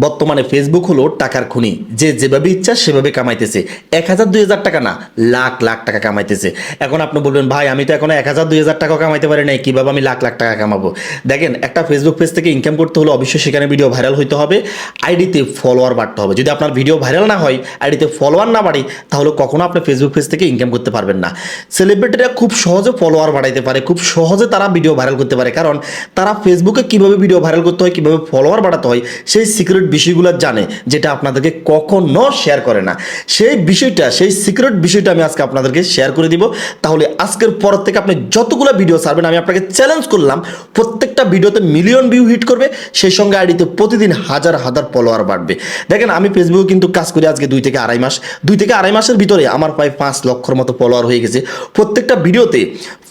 বর্তমানে ফেসবুক হলো টাকার খুনি। যে যেভাবে ইচ্ছা সেভাবে কামাইতেছে। এক হাজার, দুই হাজার টাকা না, লাখ লাখ টাকা কামাইতেছে। এখন আপনি বলবেন, ভাই, আমি তো এখন এক হাজার, দুই হাজার টাকা কামাইতে পারি নাই, কীভাবে আমি লাখ লাখ টাকা কামাবো? দেখেন, একটা ফেসবুক পেজ থেকে ইনকাম করতে হলে অবশ্যই সেখানে ভিডিও ভাইরাল হইতে হবে। আইডিতে ফলোয়ার বাড়তে হবে। যদি আপনার ভিডিও ভাইরাল না হয় আইডিতে ফলোয়ার না বাড়ে, তাহলে কখনো আপনি ফেসবুক পেজ থেকে ইনকাম করতে পারবেন না। সেলিব্রিটিরা খুব সহজে ফলোয়ার বাড়াইতে পারে, খুব সহজে তারা ভিডিও ভাইরাল করতে পারে। কারণ তারা ফেসবুকে কীভাবে ভিডিও ভাইরাল করতে হয়, কীভাবে ফলোয়ার বাড়াতে হয়, সেই সিক্রেট বিষয়গুলো জানে, যেটা আপনাদেরকে কখনো শেয়ার করে না। সেই বিষয়টা, সেই সিক্রেট বিষয়টা আমি আজকে আপনাদেরকে শেয়ার করে দিব। তাহলে আজকের পর থেকে আপনি যতগুলো ভিডিও ছাড়বেন, আমি আপনাকে চ্যালেঞ্জ করলাম, প্রত্যেকটা ভিডিওতে মিলিয়ন ভিউ হিট করবে, সেই সঙ্গে আইডিতে প্রতিদিন হাজার হাজার ফলোয়ার বাড়বে। দেখেন, আমি ফেসবুকে কিন্তু কাজ করি আজকে দুই থেকে আড়াই মাস। দুই থেকে আড়াই মাসের ভিতরে আমার প্রায় পাঁচ লক্ষর মতো ফলোয়ার হয়ে গেছে। প্রত্যেকটা ভিডিওতে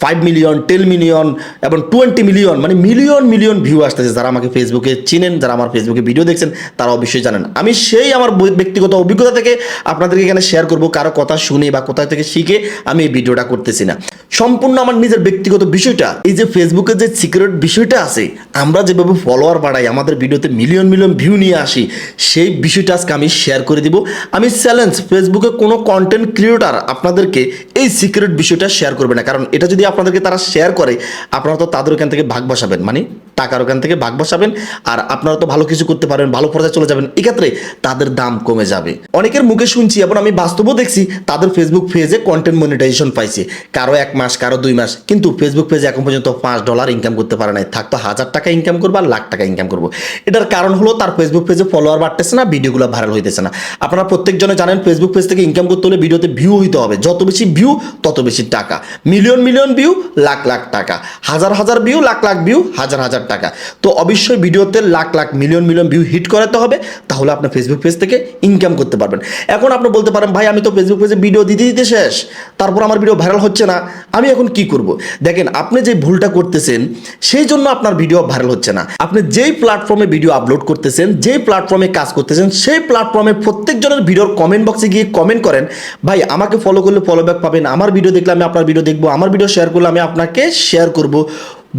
ফাইভ মিলিয়ন টেন মিলিয়ন এবং টোয়েন্টি মিলিয়ন মানে মিলিয়ন মিলিয়ন ভিউ আসতেছে। যারা আমাকে ফেসবুকে চিনেন, যারা আমার ফেসবুকে ভিডিও দেখছেন তারা অবশ্যই জানেন। আমি সেই আমার ব্যক্তিগত অভিজ্ঞতা থেকে আপনাদেরকে এখানে শেয়ার করব, কারও কথা শুনে বা কোথা থেকে শিখে আমি এই ভিডিওটা করতেছি না। সম্পূর্ণ আমার নিজের ব্যক্তিগত বিষয়টা, এই যে ফেসবুকের যে সিক্রেট বিষয়টা আছে, আমরা যেভাবে ফলোয়ার বাড়াই, আমাদের ভিডিওতে মিলিয়ন মিলিয়ন ভিউ নিয়ে আসি, সেই বিষয়টা আজকে আমি শেয়ার করে দিব। আমি চ্যালেঞ্জ ফেসবুকে কোনো কন্টেন্ট ক্রিয়েটার আপনাদেরকে এই সিক্রেট বিষয়টা শেয়ার করবে না। কারণ এটা যদি আপনাদেরকে তারা শেয়ার করে, আপনারা তো তাদের ওখান থেকে ভাগ বসাবেন। মানে টাকার ওখান থেকে ভাগ বসাবেন, আর আপনারা তো ভালো কিছু করতে পারবেন, ভালো পর্যায়ে চলে যাবেন। এক্ষেত্রে তাদের দাম কমে যাবে। অনেকের মুখে শুনছি এবং আমি বাস্তবও দেখছি, তাদের ফেসবুক পেজে কন্টেন্ট মনিটাইজেশন পাইছে। কারও এক মাস, কারও দুই মাস। কিন্তু ফেসবুক পেজে এখন পর্যন্ত পাঁচ ডলার ইনকাম করতে পারে নাই। থাকতো হাজার টাকা ইনকাম করব আর লাখ টাকা ইনকাম করব। এটার কারণ হলো তার ফেসবুক পেজে ফলোয়ার বাড়তেছে না ভিডিওগুলো ভাইরাল হইতেছে না। আপনারা প্রত্যেকজনে জানেন ফেসবুক পেজ থেকে ইনকাম করতে হলে ভিডিওতে ভিউ হইতে হবে। যত বেশি ভিউ তত বেশি টাকা। Million million view, lakh lakh টাকা। হাজার হাজার ভিউ, লাখ লাখ ভিউ, হাজার হাজার টাকা। তো অবশ্যই ভিডিওতে lakh lakh million million view hit করাতে হবে, তাহলে আপনার ফেসবুক পেজ থেকে ইনকাম করতে পারবেন। এখন আপনি বলতে পারেন, ভাই, আমি তো ফেসবুক পেজে ভিডিও দিতে দিতে শেষ। তারপর আমার ভিডিও ভাইরাল হচ্ছে না। আমি এখন কি করব? দেখেন, আপনি যে ভুলটা করতেছেন, সেই জন্য আপনার ভিডিও ভাইরাল হচ্ছে না। আপনি যেই প্ল্যাটফর্মে ভিডিও আপলোড করতেছেন, যেই প্ল্যাটফর্মে কাজ করতেছেন, সেই প্ল্যাটফর্মে প্রত্যেকজনের ভিডিওর কমেন্ট বক্সে গিয়ে কমেন্ট করেন, ভাই, আমাকে ফলো করলে ফলো ব্যাক পাবেন আমার ভিডিও দেখলে আমি আপনার ভিডিও দেখব। আমার ভিডিও শেয়ার করলে আমি আপনাকে শেয়ার করব।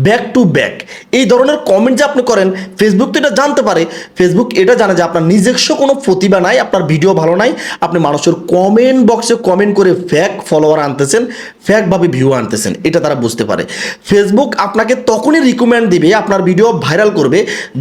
ব্যাক টু ব্যাক এই ধরনের কমেন্ট যে আপনি করেন ফেসবুক তো এটা জানতে পারে। ফেসবুক এটা জানে যে আপনার নিজস্ব কোনো প্রতিভা নাই, আপনার ভিডিও ভালো নাই। আপনি মানুষের কমেন্ট বক্সে কমেন্ট করে ফ্যাক ফলোয়ার আনতেছেন ফ্যাকভাবে ভিউ আনতেছেন, এটা তারা বুঝতে পারে। ফেসবুক আপনাকে তখনই রিকমেন্ড দিবে, আপনার ভিডিও ভাইরাল করবে,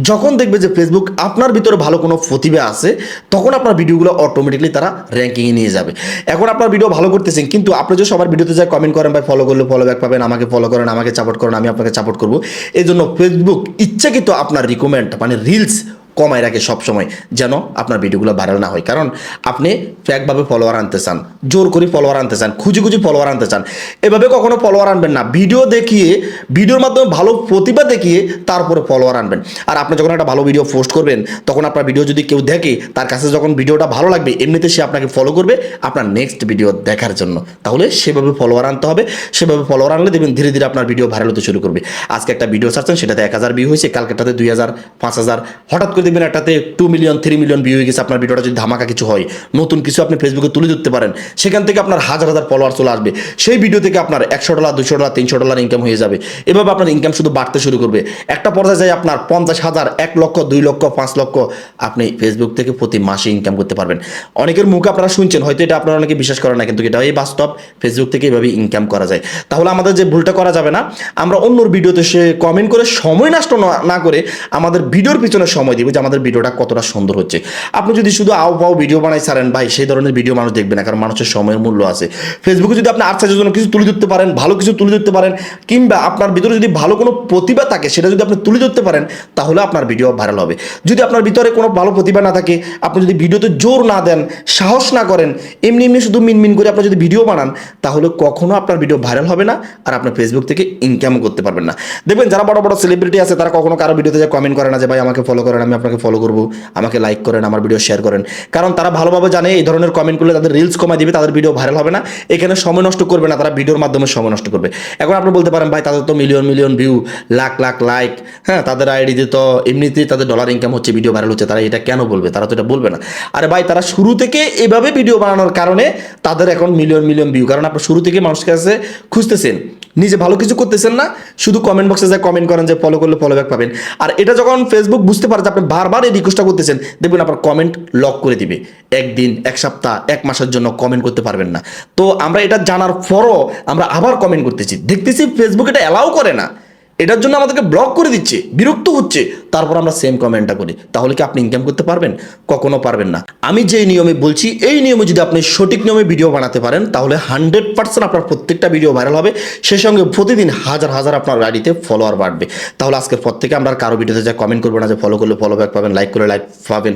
যখন দেখবে যে ফেসবুক আপনার ভিতরে ভালো কোনো প্রতিভা আছে, তখন আপনার ভিডিওগুলো অটোমেটিকলি তারা র্যাঙ্কিংয়ে নিয়ে যাবে। এখন আপনার ভিডিও ভালো করতেছেন, কিন্তু আপনি যে সবার ভিডিওতে যা কমেন্ট করেন, ভাই ফলো করলে ফলো ব্যাক পাবেন, আমাকে ফলো করেন, আমাকে সাপোর্ট করেন, আমি আপনাকে সাপোর্ট করব। এই জন্য ফেসবুক ইচ্ছাকৃত আপনার রিকমেন্ড মানে রিলস কমায় রাখে সবসময়, যেন আপনার ভিডিওগুলো ভাইরাল না হয়। কারণ আপনি ফ্যাকভাবে ফলোয়ার আনতে চান, জোর করে ফলোয়ার আনতে চান, খুঁজি খুঁজি ফলোয়ার আনতে চান, এভাবে কখনো ফলোয়ার আনবেন না। ভিডিও দেখিয়ে, ভিডিওর মাধ্যমে ভালো প্রতিভা দেখিয়ে তারপরে ফলোয়ার আনবেন। আর আপনি যখন একটা ভালো ভিডিও পোস্ট করবেন, তখন আপনার ভিডিও যদি কেউ দেখে, তার কাছে যখন ভিডিওটা ভালো লাগবে, এমনিতে সে আপনাকে ফলো করবে আপনার নেক্সট ভিডিও দেখার জন্য। তাহলে সেভাবে ফলোয়ার আনতে হবে। সেভাবে ফলোয়ার আনলে দেখবেন ধীরে ধীরে আপনার ভিডিও ভাইরাল হতে শুরু করবে। আজকে একটা ভিডিও ছাড়ছেন, সেটাতে এক হাজার ভিউ হয়েছে কালকেটাতে দুই হাজার, পাঁচ হাজার। হঠাৎ করে দেখবেন একটাতে two million three million view হয়ে গেছে আপনার ভিডিওটা যদি ধামাকা কিছু হয়। নতুন কিছু আপনি ফেসবুকে তুলে ধরতে পারেন। সেখান থেকে আপনার হাজার হাজার ফলোয়ার চলে আসবে। সেই ভিডিও থেকে আপনার একশো ডলার দুশো ডলার তিনশো ডলার ইনকাম হয়ে যাবে। এভাবে আপনার ইনকাম শুধু বাড়তে শুরু করবে। একটা পর্যায়ে যায় আপনার পঞ্চাশ হাজার, এক লক্ষ, দুই লক্ষ, পাঁচ লক্ষ আপনি ফেসবুক থেকে প্রতি মাসে ইনকাম করতে পারবেন। অনেকের মুখে আপনারা শুনছেন, হয়তো এটা আপনারা অনেকে বিশ্বাস করেন না, কিন্তু এটা এই বাস্তব ফেসবুক থেকে এভাবে ইনকাম করা যায়। তাহলে আমাদের যে ভুলটা করা যাবে না, আমরা অন্যর ভিডিওতে সে কমেন্ট করে সময় নষ্ট না- না করে আমাদের ভিডিওর পিছনে সময় দিব। যে আমাদের ভিডিওটা কতটা সুন্দর হচ্ছে। আপনি যদি শুধু আও পাও ভিডিও বানাই ছাড়েন ভাই, সেই ধরনের ভিডিও মানুষ দেখবে না, কারণ মানুষের সময়ের মূল্য আছে। ফেসবুকে যদি আপনি আর্টসাইজের জন্য কিছু তুলে ধরতে পারেন, ভালো কিছু তুলে ধরতে পারেন, কিংবা আপনার ভিতরে যদি ভালো কোনো প্রতিভা থাকে, সেটা যদি আপনি তুলে ধরতে পারেন, তাহলে আপনার ভিডিও ভাইরাল হবে। যদি আপনার ভিতরে কোনো ভালো প্রতিভা না থাকে, আপনি যদি ভিডিওতে জোর না দেন, সাহস না করেন, এমনি এমনি শুধু মিনমিন করে আপনি যদি ভিডিও বানান, তাহলে কখনো আপনার ভিডিও ভাইরাল হবে না, আর আপনার ফেসবুক থেকে ইনকামও করতে পারবেন না। দেখবেন যারা বড় বড় সেলিব্রিটি আছে, তারা কখনো কারও ভিডিওতে যে কমেন্ট করে না যে, ভাই, আমাকে ফলো করেন, আমি আপনাকে ফলো করব, আমাকে লাইক করেন, আমার ভিডিও শেয়ার করেন। কারণ তারা ভালোভাবে জানে এই ধরনের কমেন্ট করলে তাদের রিলস কমাই দিবে, তাদের ভিডিও ভাইরাল হবে না। এখানে সময় নষ্ট করবে না, তারা ভিডিওর মাধ্যমে সময় নষ্ট করবে। এখন আপনি বলতে পারেন, ভাই, তাদের তো million million view lakh lakh like হ্যাঁ তাদের আইডিতে তো এমনিতেই তাদের ডলার ইনকাম হচ্ছে ভিডিও ভাইরাল হচ্ছে, তারা এটা কেন বলবে? তারা তো এটা বলবে না। আরে ভাই, তারা শুরু থেকে এভাবে ভিডিও বানানোর কারণে তাদের এখন মিলিয়ন মিলিয়ন ভিউ কারণ আপনি শুরু থেকে মানুষের কাছে খুঁজতেছেন, নিজে ভালো কিছু করতেছেন না, শুধু কমেন্ট বক্সে যায় কমেন্ট করেন যে ফলো করলে ফলো ব্যাক পাবেন। আর এটা যখন ফেসবুক বুঝতে পারে যে আপনি বারবার এই রিকোয়েস্টটা করতেছেন, দেখবেন আপনার কমেন্ট লক করে দিবে। একদিন, এক সপ্তাহ, এক মাসের জন্য কমেন্ট করতে পারবেন না। তো আমরা এটা জানার পরও আমরা আবার কমেন্ট করতেছি। দেখতেছি ফেসবুক এটা অ্যালাউ করে না। এটার জন্য আমাদেরকে ব্লক করে দিচ্ছে, বিরক্ত হচ্ছে। তারপর আমরা সেম কমেন্টটা করি। তাহলে কি আপনি ইনকাম করতে পারবেন? কখনো পারবেন না। আমি যে নিয়মে বলছি, এই নিয়মে যদি আপনি সঠিক নিয়মে ভিডিও বানাতে পারেন, তাহলে হান্ড্রেড পার্সেন্ট আপনার প্রত্যেকটা ভিডিও ভাইরাল হবে। সেই সঙ্গে প্রতিদিন হাজার হাজার আপনার আইডিতে ফলোয়ার বাড়বে। তাহলে আজকের পর থেকে আমরা কারও ভিডিওতে যা কমেন্ট করব না, যে ফলো করলে ফলো ব্যাক পাবেন লাইক করলে লাইক পাবেন।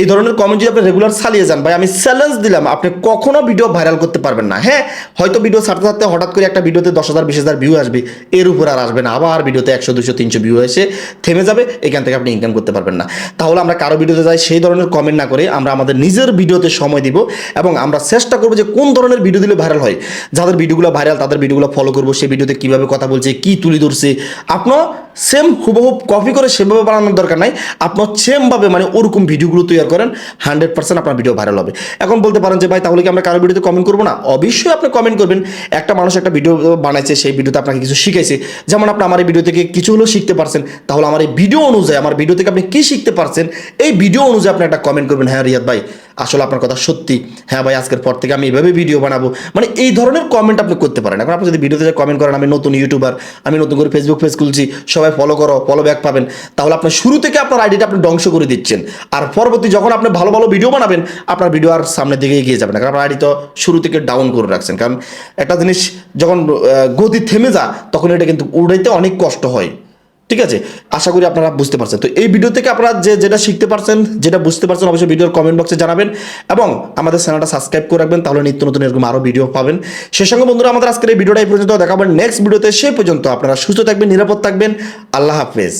এই ধরনের কমেন্ট যদি আপনি রেগুলার চালিয়ে যান, ভাই, আমি চ্যালেঞ্জ দিলাম, আপনি কখনো ভিডিও ভাইরাল করতে পারবেন না। হ্যাঁ হয়তো ভিডিও ছাড়তে ছাড়তে হঠাৎ করে একটা ভিডিওতে দশ হাজার, বিশ হাজার ভিউ আসবে, এর উপর আর আসবে না। আবার ভিডিওতে একশো, দুশো, তিনশো ভিউ হয়েছে, থেমে যাবে, এখান থেকে আপনি ইনকাম করতে পারবেন না। তাহলে আমরা কারও ভিডিওতে যাই, সেই ধরনের কমেন্ট না করে আমরা আমাদের নিজের ভিডিওতে সময় দিব এবং আমরা চেষ্টা করব যে কোন ধরনের ভিডিও দিলে ভাইরাল হয়। যাদের ভিডিওগুলো ভাইরাল তাদের ভিডিওগুলো ফলো করব, সেই ভিডিওতে কীভাবে কথা বলছে, কী তুলি ধরছে, আপনার সেম হুবহু কপি করে সেভাবে বানানোর দরকার নাই। আপনার সেমভাবে মানে ওরকম ভিডিওগুলো তৈরি করেন হান্ড্রেড পার্সেন্ট আপনার ভিডিও ভাইরাল হবে। এখন বলতে পারেন যে, ভাই, তাহলে কি আমরা কারও ভিডিওতে কমেন্ট করব না? অবশ্যই আপনি কমেন্ট করবেন। একটা মানুষ একটা ভিডিও বানাইছে, সেই ভিডিওতে আপনাকে কিছু শিখাইছে। যেমন আপনি আমার এই ভিডিও থেকে কিছু হলেও শিখতে পারছেন, তাহলে আমার এই ভিডিও অনুযায়ী, আমার ভিডিও থেকে আপনি কী শিখতে পারছেন, এই ভিডিও অনুযায়ী আপনি একটা কমেন্ট করবেন। হ্যাঁ রিয়াদ ভাই আসলে আপনার কথা সত্যি। হ্যাঁ ভাই, আজকের পর থেকে আমি এইভাবে ভিডিও বানাবো। মানে এই ধরনের কমেন্ট আপনি করতে পারেন। এখন আপনি যদি ভিডিওতে কমেন্ট করেন, আমি নতুন ইউটিউবার আমি নতুন করে ফেসবুক পেজ খুলছি, সবাই ফলো করো ফলো ব্যাক পাবেন। তাহলে আপনার শুরু থেকে আপনার আইডিটা আপনি ধ্বংস করে দিচ্ছেন। আর পরবর্তী যখন আপনি ভালো ভালো ভিডিও বানাবেন, আপনার ভিডিও আর সামনের দিকে এগিয়ে যাবে না। কারণ আপনার আইডি তো শুরু থেকে ডাউন করে রাখছেন। কারণ একটা জিনিস যখন গতি থেমে যা তখন এটা কিন্তু উড়াইতে অনেক কষ্ট হয়। ঠিক আছে? আশা করি আপনারা বুঝতে পারছেন। তো এই ভিডিও থেকে আপনারা যে যেটা শিখতে পারছেন, যেটা বুঝতে পারছেন, অবশ্যই ভিডিওর কমেন্ট বক্সে জানাবেন এবং আমাদের চ্যানেলটা সাবস্ক্রাইব করে রাখবেন, তাহলে নিত্য নতুন এরকম আরও ভিডিও পাবেন। সে সঙ্গে বন্ধুরা, আমাদের আজকের এই ভিডিওটা এই পর্যন্ত দেখাবেন নেক্সট ভিডিওতে সেই পর্যন্ত আপনারা সুস্থ থাকবেন, নিরাপদ থাকবেন। আল্লাহ হাফেজ।